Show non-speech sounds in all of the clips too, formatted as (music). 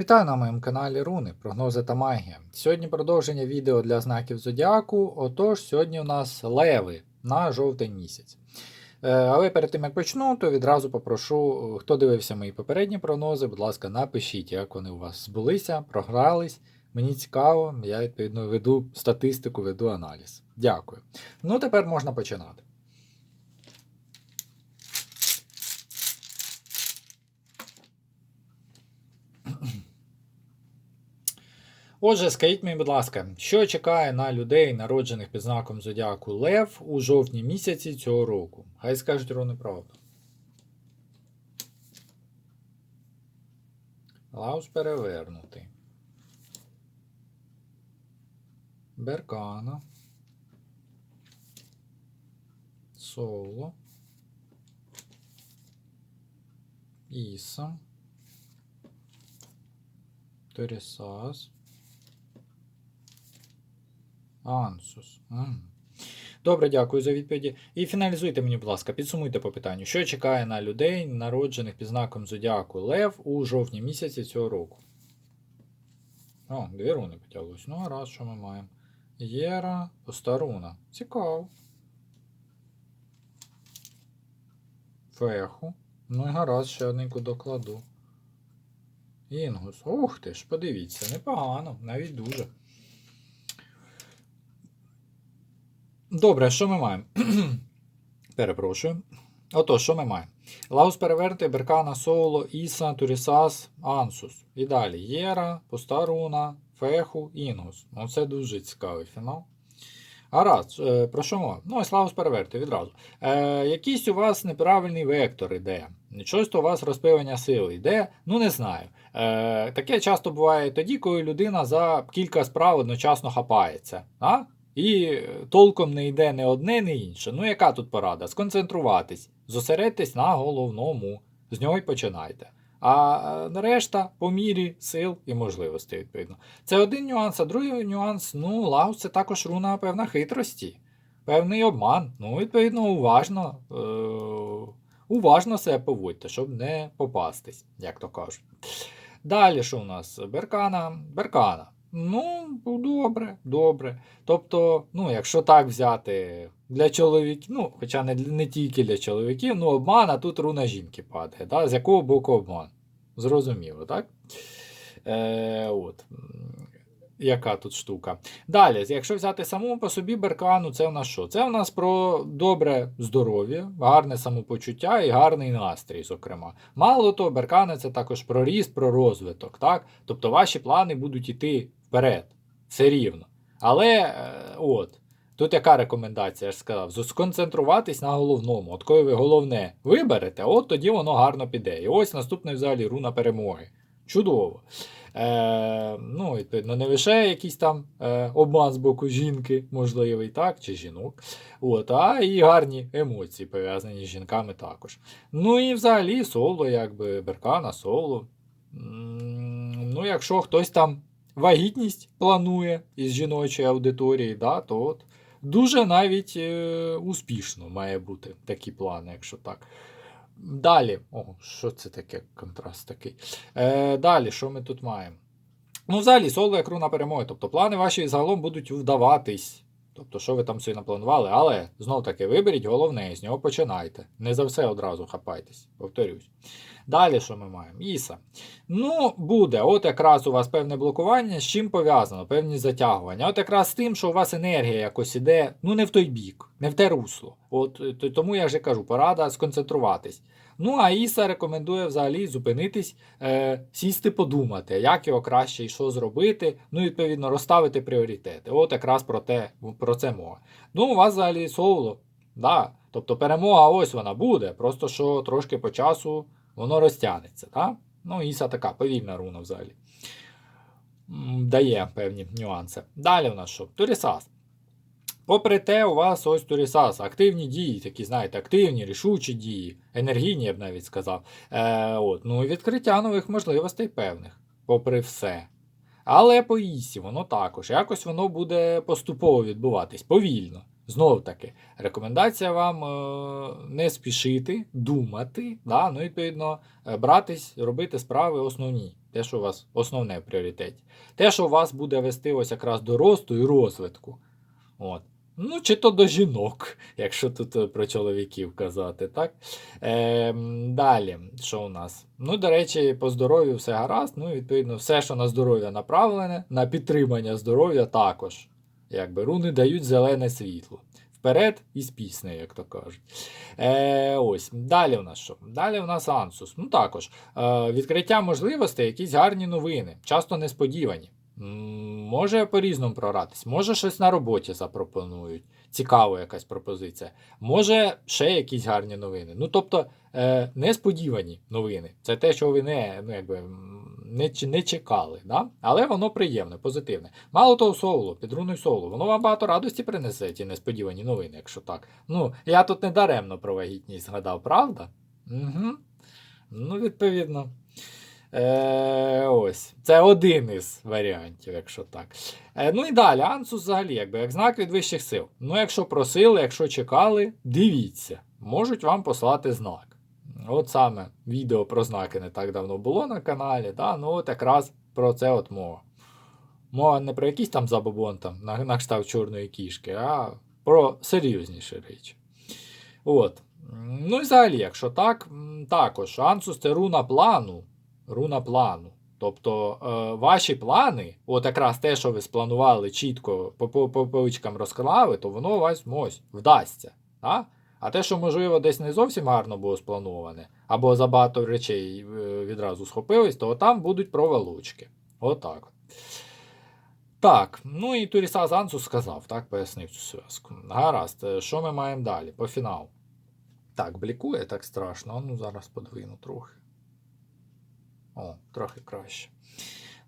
Вітаю на моєму каналі Руни, прогнози та магія. Сьогодні продовження відео для знаків Зодіаку. Отож, сьогодні у нас леви на жовтий місяць. Е, Але перед тим як почну, то відразу попрошу, хто дивився мої попередні прогнози, будь ласка, напишіть, як вони у вас збулися, програлись. Мені цікаво, я відповідно веду статистику, веду аналіз. Дякую. Ну, тепер можна починати. Отже, скажіть мені, будь ласка, що чекає на людей, народжених під знаком Зодіаку Лев у жовтні місяці цього року? Хай скажуть ровно правду. Лаус перевернутий. Беркана. Соло. Іса. Торісас. Ансус. Добре, дякую за відповіді. І фіналізуйте мені, будь ласка, підсумуйте по питанню, що чекає на людей, народжених під знаком Зодіаку Лев у жовтні місяці цього року. О, дві руни потяглись. Ну, а раз, що ми маємо? Єра, Постаруна. Цікаво. Феху. Ну і гаразд, ще одненьку докладу. Інгус. Ух ти ж, подивіться, непогано, навіть дуже. Добре, що ми маємо? (clears throat) Перепрошую. Отож, що ми маємо? Лаус перевернути, Беркана, Соло, Іса, Турісас, Ансус. І далі Єра, Постаруна, Феху, Інгус. Ну, це дуже цікавий фінал. Гаразд, е, про що мова? Ну, ось Лаус переверти відразу. Е, якийсь у вас неправильний вектор іде. Щось у вас розпивання сили йде, ну не знаю. Е, таке часто буває тоді, коли людина за кілька справ одночасно хапається. А? І толком не йде не одне, не інше. Ну, яка тут порада? Сконцентруватись, зосередьтесь на головному, з нього й починайте. А е, решта по мірі сил і можливостей, відповідно. Це один нюанс, а другий нюанс, ну, Лаус це також руна певна хитрості, певний обман. Ну, відповідно, уважно, е- уважно себе поводьте, щоб не попастись, як то кажуть. Далі, що у нас? Беркана. Беркана. Ну, добре, добре. Тобто, ну, якщо так взяти для чоловіків, ну, хоча не, не тільки для чоловіків, ну, обман, а тут руна жінки падає. Да? З якого боку обман? Зрозуміло, так? Е, от. Яка тут штука? Далі, якщо взяти саму по собі беркану, це в нас що? Це в нас про добре здоров'я, гарне самопочуття і гарний настрій, зокрема. Мало того, беркани це також про ріст, про розвиток. так? Тобто ваші плани будуть йти вперед. Все рівно. Але е, от, тут яка рекомендація, я ж сказав, сконцентруватись на головному. От коли ви головне виберете, от тоді воно гарно піде. І ось наступний взагалі руна перемоги. Чудово. Е, ну, відповідно, не лише якийсь там е, обман з боку жінки, можливий, так, чи жінок, от, а і гарні емоції пов'язані з жінками також. Ну і взагалі соло, якби беркана, соло. Ну, якщо хтось там вагітність планує із жіночої аудиторії, да, то от дуже навіть е, успішно має бути такі плани, якщо так. Далі, о, що це таке контраст такий? Е, Далі, що ми тут маємо? Ну, взагалі, соло як руна перемоги. Тобто плани ваші загалом будуть вдаватись. Тобто, що ви там собі напланували, але знов таки виберіть головне, з нього починайте. Не за все одразу хапайтесь, повторюсь. Далі, що ми маємо? Іса. Ну, буде. От якраз у вас певне блокування, з чим пов'язано, певні затягування. От якраз з тим, що у вас енергія якось іде, ну не в той бік, не в те русло. От тому я вже кажу, порада сконцентруватись. Ну, а Іса рекомендує взагалі зупинитись, е, сісти, подумати, як його краще і що зробити. Ну, відповідно, розставити пріоритети. От якраз про те, про це мова. Ну, у вас взагалі соло. Да. Тобто перемога ось вона буде, просто що трошки по часу воно розтягнеться. Так? Ну, Іса така повільна руна взагалі. Дає певні нюанси. Далі у нас що? Турісас. Попри те, у вас ось Турісас, активні дії, такі, знаєте, активні, рішучі дії, енергійні, я б навіть сказав. Е, от, ну і відкриття нових можливостей певних, попри все. Але по Ісі воно також. Якось воно буде поступово відбуватись, повільно. Знов таки, рекомендація вам е, не спішити, думати, да? ну, відповідно, е, братись, робити справи основні, те, що у вас основне в пріоритеті. Те, що вас буде вести ось якраз до росту і розвитку. От. Ну, чи то до жінок, якщо тут е, про чоловіків казати, так? Е, далі, що у нас? Ну, до речі, по здоров'ю все гаразд. Ну, відповідно, все, що на здоров'я направлене, на підтримання здоров'я також. Якби руни дають зелене світло. Вперед і з піснею, як то кажуть. Е, ось. Далі в нас що? Далі в нас Ансус. Ну також. Е, відкриття можливостей, якісь гарні новини, часто несподівані. Може по-різному програтись, може щось на роботі запропонують. Цікава якась пропозиція. Може ще якісь гарні новини. Ну, тобто, е, несподівані новини. Це те, що ви не, ну, якби, не, не чекали. Да? Але воно приємне, позитивне. Мало того, соло, під руною соло, воно вам багато радості принесе, ті несподівані новини, якщо так. Ну, я тут не даремно про вагітність згадав, правда? Угу. Ну, відповідно. Е, ось. Це один із варіантів, якщо так. Е, ну і далі, Ансус взагалі, якби як знак від вищих сил. Ну, якщо просили, якщо чекали, дивіться, можуть вам послати знак. От саме відео про знаки не так давно було на каналі. Да? Ну, от якраз про це от мова. Мова не про якийсь там забобон там, на, на кшталт чорної кішки, а про серйозніші речі. От. Ну і взагалі, якщо так, також Ансус це руна плану. Руна плану. Тобто е, ваші плани, от якраз те, що ви спланували чітко по, по, по поличкам розклали, то воно у вас ось вдасться. Да? А те, що, можливо, десь не зовсім гарно було сплановане, або за багато речей е, відразу схопились, то там будуть провалочки. Отак. Так, ну і Туріса Ансус сказав, так, пояснив цю зв'язку. Гаразд, е, що ми маємо далі? По фіналу. Так, блікує так страшно. Ну, зараз подвину трохи. О, трохи краще.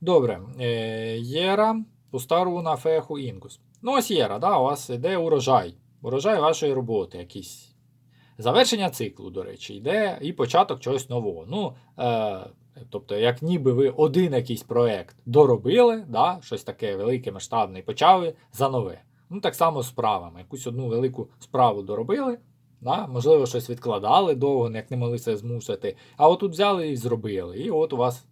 Добре. Е, Єра, пуста руна, феху, інгус. Ну, ось Єра, да, у вас йде урожай. Урожай вашої роботи, якийсь. Завершення циклу, до речі, йде і початок чогось нового. Ну, е, тобто, як ніби ви один якийсь проект доробили, да, щось таке велике, масштабне, і почали за нове. Ну, так само з справами. Якусь одну велику справу доробили, Да? Можливо, щось відкладали довго, як не могли це змусити. А отут взяли і зробили. І от у вас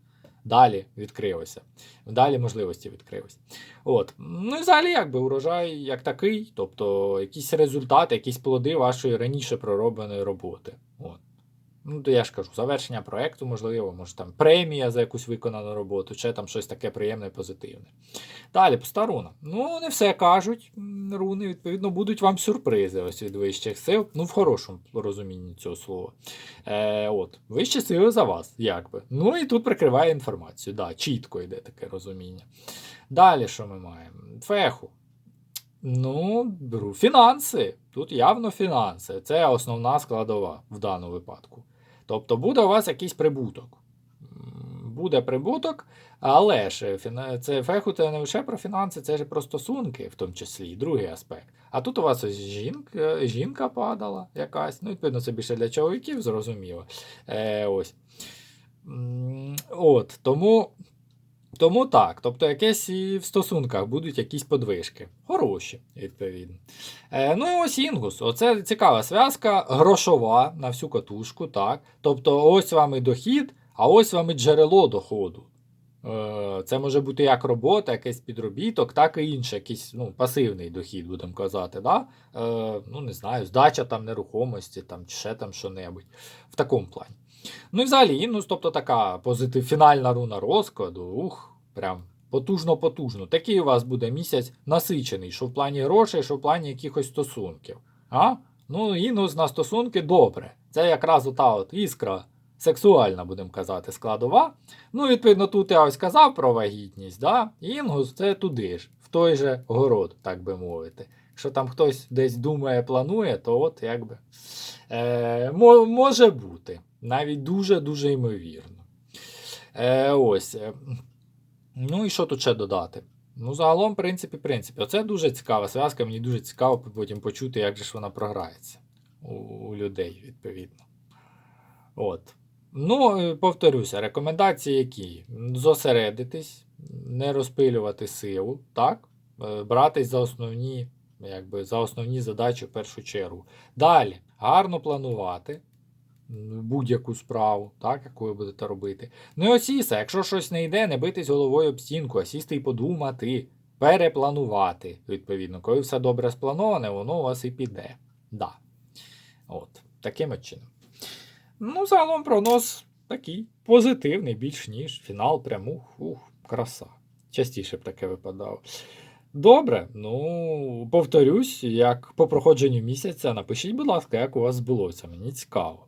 далі відкрилося. Далі можливості відкрилися. От. Ну і взагалі, якби урожай як такий, тобто якісь результати, якісь плоди вашої раніше проробленої роботи. Ну, то я ж кажу, завершення проєкту, можливо, може там премія за якусь виконану роботу, чи там щось таке приємне і позитивне. Далі, пуста руна. Ну, не все кажуть. Руни, відповідно, будуть вам сюрпризи ось від вищих сил. Ну, в хорошому розумінні цього слова. Е, от, Вищі сили за вас, якби. Ну і тут прикриває інформацію. Да, чітко йде таке розуміння. Далі, що ми маємо? Феху. Ну, беру фінанси. Тут явно фінанси. Це основна складова в даному випадку. Тобто буде у вас якийсь прибуток. Буде прибуток, але ж це феху це не лише про фінанси, це ж про стосунки, в тому числі, і другий аспект. А тут у вас ось жінка, жінка падала якась. Ну, відповідно, це більше для чоловіків, зрозуміло. Е, ось. От, тому. Тому так, тобто якесь і в стосунках будуть якісь подвижки. Хороші, відповідно. Е, ну і ось інгус. Оце цікава зв'язка, грошова на всю катушку, так. Тобто, ось вам і дохід, а ось вам і джерело доходу. Е, це може бути як робота, якийсь підробіток, так і інше, якийсь ну, пасивний дохід, будемо казати. Да? Е, ну, не знаю, здача там нерухомості там, чи ще там що-небудь. В такому плані. Ну і взагалі, ну, тобто така позитив, фінальна руна розкладу, ух, прям потужно-потужно. Такий у вас буде місяць насичений, що в плані грошей, що в плані якихось стосунків. А? Ну, інус на стосунки добре. Це якраз ота от іскра сексуальна, будемо казати, складова. Ну, відповідно, тут я ось казав про вагітність, да? інгус це туди ж, в той же город, так би мовити. Якщо там хтось десь думає, планує, то от якби е, може бути. Навіть дуже-дуже ймовірно. Е, ось. е, Ну і що тут ще додати? Ну, загалом, в принципі, в принципі, оце дуже цікава зв'язка, мені дуже цікаво потім почути, як же ж вона програється у, у людей, відповідно. От. Ну, е, повторюся, рекомендації які? Зосередитись, не розпилювати силу, так? Е, Братись за основні якби за основні задачі в першу чергу. Далі, гарно планувати будь-яку справу, так, яку ви будете робити. Ну і осіса, якщо щось не йде, не битись головою об стінку, а сісти і подумати, перепланувати. Відповідно, коли все добре сплановане, воно у вас і піде. Да. От, таким чином. Ну, загалом прогноз такий позитивний, більш ніж фінал пряму. Ух, краса. Частіше б таке випадало. Добре, ну повторюсь, як по проходженню місяця, напишіть, будь ласка, як у вас збулося. Мені цікаво.